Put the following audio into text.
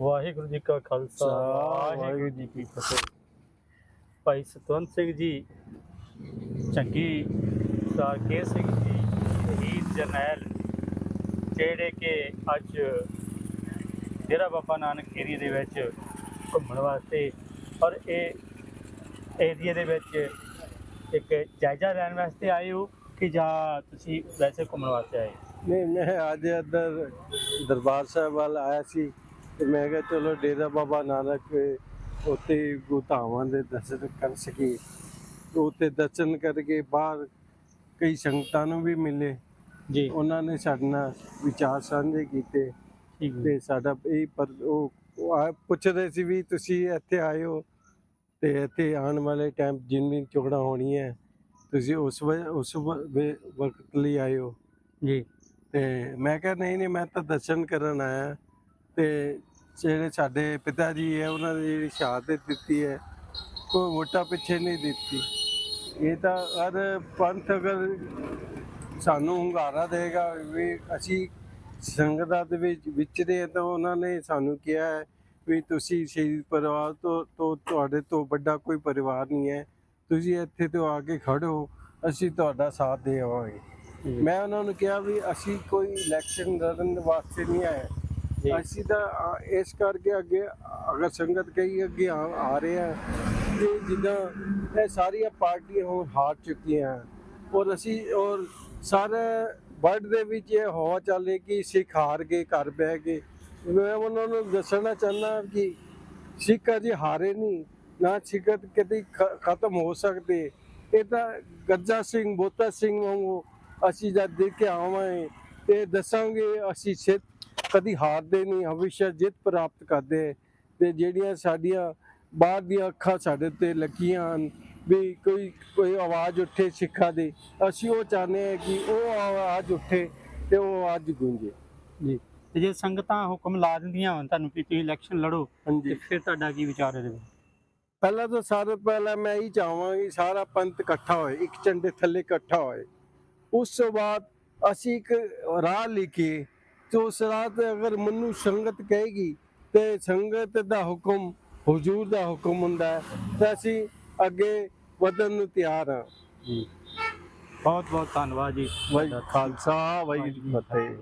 ਵਾਹਿਗੁਰੂ ਜੀ ਕਾ ਖਾਲਸਾ ਵਾਹਿਗੁਰੂ ਜੀ ਕੀ ਫਤਿਹ। ਭਾਈ ਸਤਵੰਤ ਸਿੰਘ ਜੀ ਚੰਗੀ ਸਾਕੇ ਸਿੰਘ ਜੀ ਸ਼ਹੀਦ ਜਰਨੈਲ ਜਿਹੜੇ ਕਿ ਅੱਜ ਡੇਰਾ ਬਾਬਾ ਨਾਨਕ ਏਰੀਆ ਦੇ ਵਿੱਚ ਘੁੰਮਣ ਵਾਸਤੇ ਔਰ ਇਹ ਏਰੀਆ ਦੇ ਵਿੱਚ ਇੱਕ ਜਾਇਜ਼ਾ ਲੈਣ ਵਾਸਤੇ ਆਏ ਹੋ ਕਿ ਜਾਂ ਤੁਸੀਂ ਵੈਸੇ ਘੁੰਮਣ ਵਾਸਤੇ ਆਏ? ਨਹੀਂ ਮੈਂ ਅੱਜ ਇੱਧਰ ਦਰਬਾਰ ਸਾਹਿਬ ਵੱਲ ਆਇਆ ਸੀ। ਤੇ ਮੈਂ ਕਿਹਾ ਚਲੋ ਡੇਰਾ ਬਾਬਾ ਨਾਨਕ ਉੱਤੇ ਗੁਤਾਵਾਂ ਦੇ ਦਰਸ਼ਨ ਕਰ ਸਕੀ ਉੱਤੇ ਦਰਸ਼ਨ ਕਰਕੇ ਬਾਹਰ ਕਈ ਸੰਗਤਾਂ ਨੂੰ ਵੀ ਮਿਲੇ। ਜੀ। ਉਹਨਾਂ ਨੇ ਸਾਡੇ ਨਾਲ ਵਿਚਾਰ ਸਾਂਝੇ ਕੀਤੇ। ਤੇ ਸਾਡਾ ਇਹ ਪਰ ਉਹ ਉਹ ਆ- ਪੁੱਛ ਰਹੇ ਸੀ ਵੀ ਤੁਸੀਂ ਇੱਥੇ ਆਏ ਹੋ ਤੇ ਇੱਥੇ ਆਉਣ ਵਾਲੇ ਟਾਈਮ ਜਿੰਨੀ ਚੋੜਾ ਹੋਣੀ ਹੈ ਤੁਸੀਂ ਉਸ ਉਸ ਵਕਤ ਲਈ ਆਏ ਹੋ। ਜੀ। ਤੇ ਮੈਂ ਕਿਹਾ ਨਹੀਂ ਨਹੀਂ ਮੈਂ ਤਾਂ ਦਰਸ਼ਨ ਕਰਨ ਆਇਆ। ਤੇ ਜਿਹੜੇ ਸਾਡੇ ਪਿਤਾ ਜੀ ਹੈ ਉਹਨਾਂ ਨੇ ਜਿਹੜੀ ਸ਼ਹਾਦਤ ਦਿੱਤੀ ਹੈ ਕੋਈ ਵੋਟਾਂ ਪਿੱਛੇ ਨਹੀਂ ਦਿੱਤੀ। ਇਹ ਤਾਂ ਹਰ ਪੰਥ ਅਗਰ ਸਾਨੂੰ ਹੁੰਗਾਰਾ ਦੇਗਾ ਵੀ ਅਸੀਂ ਸੰਗਤਾਂ ਦੇ ਵਿੱਚ ਵਿਚਰੇ ਤਾਂ ਉਹਨਾਂ ਨੇ ਸਾਨੂੰ ਕਿਹਾ ਹੈ ਵੀ ਤੁਸੀਂ ਸ਼ਹੀਦ ਪਰਿਵਾਰ ਤੋਂ ਤੋਂ ਤੁਹਾਡੇ ਤੋਂ ਵੱਡਾ ਕੋਈ ਪਰਿਵਾਰ ਨਹੀਂ ਹੈ। ਤੁਸੀਂ ਇੱਥੇ ਤੋਂ ਆ ਕੇ ਖੜੋ ਅਸੀਂ ਤੁਹਾਡਾ ਸਾਥ ਦੇਵਾਂਗੇ। ਮੈਂ ਉਹਨਾਂ ਨੂੰ ਕਿਹਾ ਵੀ ਅਸੀਂ ਕੋਈ ਇਲੈਕਸ਼ਨ ਲੜਨ ਵਾਸਤੇ ਨਹੀਂ ਆਏ। ਅਸੀਂ ਤਾਂ ਇਸ ਕਰਕੇ ਅੱਗੇ, ਅਗਰ ਸੰਗਤ ਕਈ ਅੱਗੇ ਆ ਆ ਰਹੇ ਆ ਕਿ ਜਿੱਦਾਂ ਇਹ ਸਾਰੀਆਂ ਪਾਰਟੀਆਂ ਹੁਣ ਹਾਰ ਚੁੱਕੀਆਂ ਔਰ ਅਸੀਂ, ਔਰ ਸਾਰੇ ਵਰਲਡ ਦੇ ਵਿੱਚ ਇਹ ਹਵਾ ਚੱਲੇ ਕਿ ਸਿੱਖ ਹਾਰ ਗਏ, ਘਰ ਬਹਿ ਗਏ। ਮੈਂ ਉਹਨਾਂ ਨੂੰ ਦੱਸਣਾ ਚਾਹੁੰਦਾ ਕਿ ਸਿੱਖ ਅਜੇ ਹਾਰੇ ਨਹੀਂ, ਨਾ ਸਿੱਖਤ ਕਦੀ ਖਤਮ ਹੋ ਸਕਦੇ। ਇਹ ਤਾਂ ਗੱਜਾ ਸਿੰਘ, ਬੋਤਾ ਸਿੰਘ ਵਾਂਗੂ ਅਸੀਂ ਜਦ ਦੇਖ ਕੇ ਆਵਾਂਗੇ, ਤੇ ਦੱਸਾਂਗੇ ਅਸੀਂ ਸਿੱਖ ਕਦੀ ਹਾਰਦੇ ਨਹੀਂ ਹਮੇਸ਼ਾ ਜਿੱਤ ਪ੍ਰਾਪਤ ਕਰਦੇ ਤੇ ਜਿਹੜੀਆਂ ਸਾਡੀਆਂ ਬਾਹਰ ਦੀਆਂ ਅੱਖਾਂ ਸਾਡੇ ਤੇ ਲੱਗੀਆਂ ਹਨ ਵੀ ਕੋਈ ਕੋਈ ਆਵਾਜ਼ ਉੱਠੇ ਸਿੱਖਾਂ ਦੀ ਅਸੀਂ ਉਹ ਚਾਹੁੰਦੇ ਹਾਂ ਕਿ ਉਹ ਆਵਾਜ਼ ਉੱਠੇ ਤੇ ਉਹ ਆਵਾਜ਼ ਗੂੰਜੇ। ਜੀ। ਤੇ ਜੇ ਸੰਗਤਾਂ ਹੁਕਮ ਲਾ ਦਿੰਦੀਆਂ ਹੋਣ ਤੁਹਾਨੂੰ ਕਿ ਤੁਸੀਂ ਇਲੈਕਸ਼ਨ ਲੜੋ ਤੇ ਹਾਂਜੀ ਫਿਰ ਤੁਹਾਡਾ ਕੀ ਵਿਚਾਰ ਵਿੱਚ? ਪਹਿਲਾਂ ਤਾਂ ਸਾਰੇ ਪਹਿਲਾਂ ਮੈਂ ਇਹ ਚਾਹਾਂਗੀ ਸਾਰਾ ਪੰਥ ਇਕੱਠਾ ਹੋਏ ਇੱਕ ਝੰਡੇ ਥੱਲੇ ਇਕੱਠਾ ਹੋਏ। ਉਸ ਤੋਂ ਬਾਅਦ ਅਸੀਂ ਇੱਕ ਰਾਹ ਲਿਖੀਏ ਤੇ ਉਸ ਰਾਹ ਤੇ ਅਗਰ ਮੈਨੂੰ ਸੰਗਤ ਕਹੇਗੀ ਤੇ ਸੰਗਤ ਦਾ ਹੁਕਮ ਹਜ਼ੂਰ ਦਾ ਹੁਕਮ ਹੁੰਦਾ ਹੈ ਤਾਂ ਅਸੀਂ ਅੱਗੇ ਵਧਣ ਨੂੰ ਤਿਆਰ ਹਾਂ। ਜੀ। ਬਹੁਤ ਬਹੁਤ ਧੰਨਵਾਦ ਜੀ। ਵਾਹਿਗੁਰੂ ਖਾਲਸਾ ਵਾਹਿਗੁਰੂ ਫਤਿਹ।